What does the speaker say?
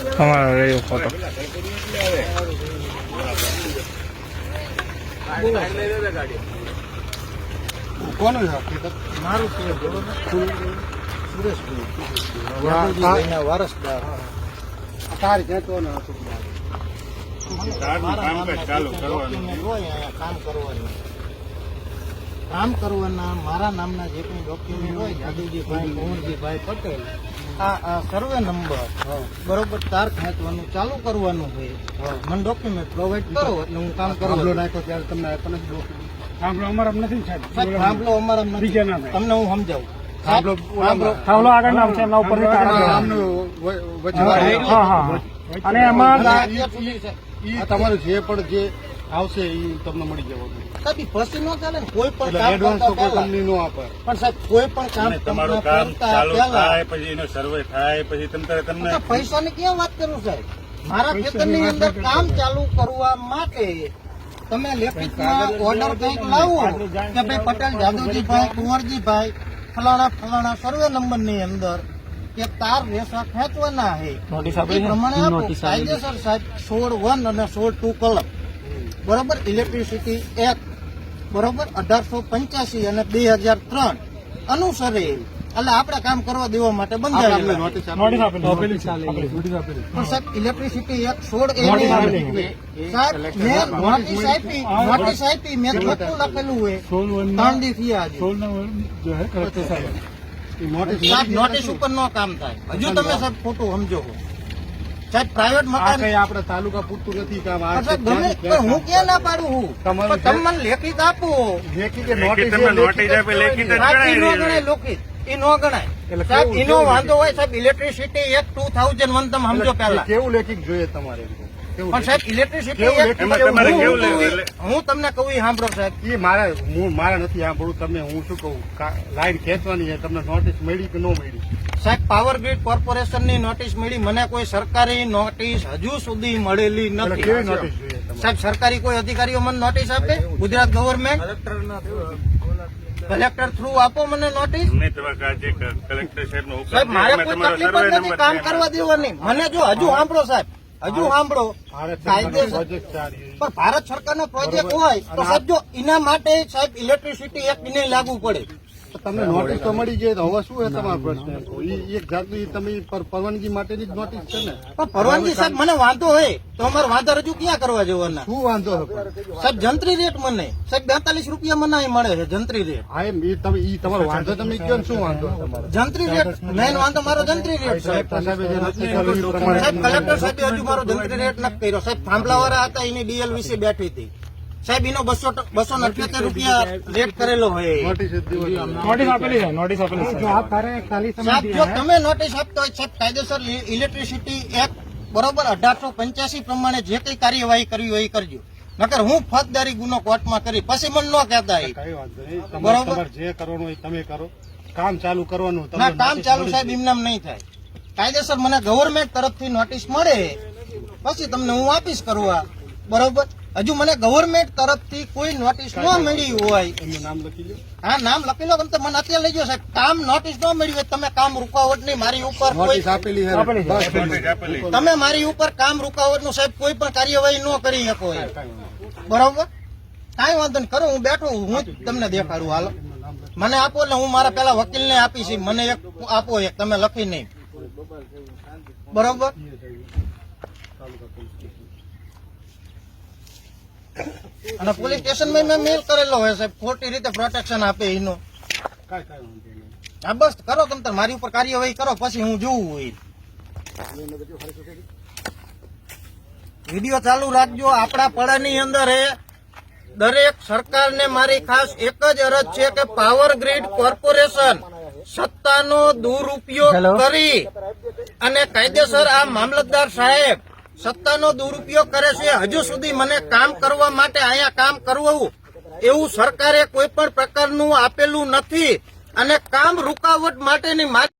તમારો રહ્યો ફોટો કોનું છે? મારું છે યાદવજીભાઈના વારસદાર તાર કહેતો ને કામ કરવાનું. કામ કરવાના. મારા નામના જે કંઈ ડોક્યુમેન્ટ હોય જાદુજીભાઈ મોહનજીભાઈ પટેલ. આ આ સર્વે નંબર બરોબર તાર ખેંચવાનું ચાલુ કરવાનું હોય મને ડોક્યુમેન્ટ પ્રોવાઈડ કરો એટલે હું કામ કરું. નાખ્યો ત્યારે તમને આપ્યો નથી? થાંભલો અમારા નથી સાહેબ થાંભલો અમારા નથી. બીજા ના તમને હું સમજાવું. અને એમાં તમારું જે પણ જે આવશે એ તમને મળી જવાનું સાહેબ, ફસી ન ચાલે કોઈ પણ કામ એડવાન્સ તો કોઈ કંપની નો આપે. પણ સાહેબ કોઈ પણ કામ તમારું કામ ચાલુ થાય પછી એનો સર્વે થાય પછી તમને તમને પૈસા પૈસાની ક્યાં વાત કરું સાહેબ? મારા ખેતરની અંદર કામ ચાલુ કરવા માટે તમે લેખિતમાં ઓર્ડર કંઈક લાવો કે ભાઈ પટેલ જાદવજીભાઈ કુંવરજીભાઈ ફલાણા ફલાણા સર્વે નંબરની અંદર કે તાર રેસા ખેંચવાના છે એ પ્રમાણે આપો. કાયદેસર સાહેબ સોળ વન અને સોળ ટુ કલમ. બરોબર? ઇલેક્ટ્રિસિટી એક્ટ બરોબર? અઢારસો પંચ્યાસી અને બે હજાર ત્રણ અનુસરે. એટલે આપણે કામ કરવા દેવા માટે બંધાયેલા સાહેબ ઇલેક્ટ્રિસિટી એક સોળ એ સાહેબ નોટિસ આપી. નોટિસ આપી. મેં ખોટું લખેલું હોય. ત્રણ દી થયા નોટિસ ઉપર નો કામ થાય. હજુ તમે સાહેબ ખોટું સમજો. સાહેબ પ્રાઇવેટ મકાન કઈ તાલુકા પૂરતું નથી કામ આ પણ સાહેબ ગમે પણ હું ક્યાં ના પાડું હું? તમારું પણ લેખિત આપો. લેખિત નોટિસ નોટિસ આપી લેખિત જ સાહેબ ઈ નો ગણાય ગણાય ને. નો ગણાય. સાહેબ કેવું- વાંધો હોય સાહેબ ઇલેક્ટ્રિસિટી એક ટુ થાઉઝન્ડ વન તમે સમજો પહેલા. કેવું લેખિત જોઈએ તમારે? પણ સાહેબ ઇલેક્ટ્રિસિટી હું- તમને કહું ઈ સાંભળો સાહેબ. એ મારે હું મારે નથી સાંભળવું તમે હું શું કહું? લાઈન ખેંચવાની છે તમને નોટિસ મળી કે ન મળી? સાહેબ પાવર ગ્રીડ કોર્પોરેશનની નોટિસ મળી. મને કોઈ સરકારી નોટિસ હજુ સુધી મળેલી નથી. સાહેબ સરકારી કોઈ અધિકારીઓ મને નોટિસ આપે? ગુજરાત ગવર્મેન્ટ કલેક્ટર થ્રુ આપો મને નોટિસ કલેક્ટર સાહેબ મારે કોઈ તકલીફ જ નથી કામ કરવા દેવાની. મને જો હજુ સાંભળો સાહેબ. હજુ સાંભળો. પણ ભારત સરકારનો પ્રોજેક્ટ હોય તો સાહેબ જો એના માટે સાહેબ ઇલેક્ટ્રિસિટી એક્ટ ને લાગુ પડે. તમને નોટિસ તો મળી ગઈ તો હવે શું છે તમારો પ્રશ્ન એક જાતની તમે પરવાનગી માટેની જ નોટિસ છે ને? પણ પરવાનગી સાહેબ મને વાંધો હોય તો અમારે વાંધો રજૂ ક્યાં કરવા જવાના શું વાંધો સાહેબ જંત્રી રેટ મને. સાહેબ બેતાલીસ રૂપિયા મને અહીં મળે છે જંત્રી રેટ હા એમ એ તમે એ તમારો વાંધો તમે કયો શું વાંધો જંત્રી રેટ મેન વાંધો મારો જંત્રી રેટ સાહેબ કલેક્ટર સાહેબે હજુ મારો જંત્રી રેટ નથી કર્યો. સાહેબ થાંભલા વાળા હતા એની ડીએલ વિશે બેઠી હતી. સાહેબ એનો બસો બસો અઠ્યોતેર રૂપિયા રેટ કરેલો હોય. નોટિસ આપેલી છે નોટિસ આપેલી છે. સાહેબ જો તમે નોટિસ આપતો હોય સાહેબ કાયદેસર ઇલેક્ટ્રિસિટી એક્ટ બરોબર અઢારસો પંચ્યાસી પ્રમાણે જે કઈ કાર્યવાહી કરવી હોય એ કરજો. નકર હું ફોજદારી ગુનો કોર્ટમાં કરી પછી મને ન કહેતા બરોબર. જે કરવાનું હોય તમે કરો. કામ ચાલુ કરવાનું ના કામ ચાલુ સાહેબ એમનામ નહીં થાય. કાયદેસર મને ગવર્મેન્ટ તરફથી નોટિસ મળે. પછી તમને હું આપીશ કરવા બરોબર? હજુ મને ગવર્મેન્ટ તરફથી કોઈ નોટિસ ન મળી હોય. એમનું નામ લખી લો હા નામ લખી લો તમે મને અત્યારે લઈ જાઓ સાહેબ. કામ નોટિસ ન મળી હોય તમે કામ રૂકાવટ નહીં. મારી ઉપર નોટિસ આપેલી છે. તમે મારી ઉપર કામ રૂકાવટનું સાહેબ કોઈ પણ કાર્યવાહી ન કરી શકો. બરોબર? કાંઈ વાંધો નહીં. કરો હું બેઠો હું જ તમને દેખાડું. હાલો. મને આપો એટલે હું મારા પેલા વકીલ ને આપીશ. મને એક આપો એક. તમે લખી નહીં. બરોબર? અને પોલીસ સ્ટેશનમાં મેં મેલ કરેલો હોય સાહેબ ખોટી રીતે પ્રોટેક્શન આપે એનું. હા બસ કરો તમે તાર મારી ઉપર કાર્યવાહી કરો પછી હું જોઉં હોય. વીડિયો ચાલુ રાખજો આપણા પડાની અંદર એ દરેક સરકારને મારી ખાસ એક જ અરજ છે કે પાવર ગ્રીડ કોર્પોરેશન સત્તાનો દુરુપયોગ કરી અને કાયદેસર આ મામલતદાર સાહેબ સત્તાનો દુરુપયોગ કરે છે. હજુ સુધી મને કામ કરવા માટે અહીંયા કામ કરવું એવું સરકારે કોઈ પણ પ્રકારનું આપેલું નથી. અને કામ રૂકાવટ માટેની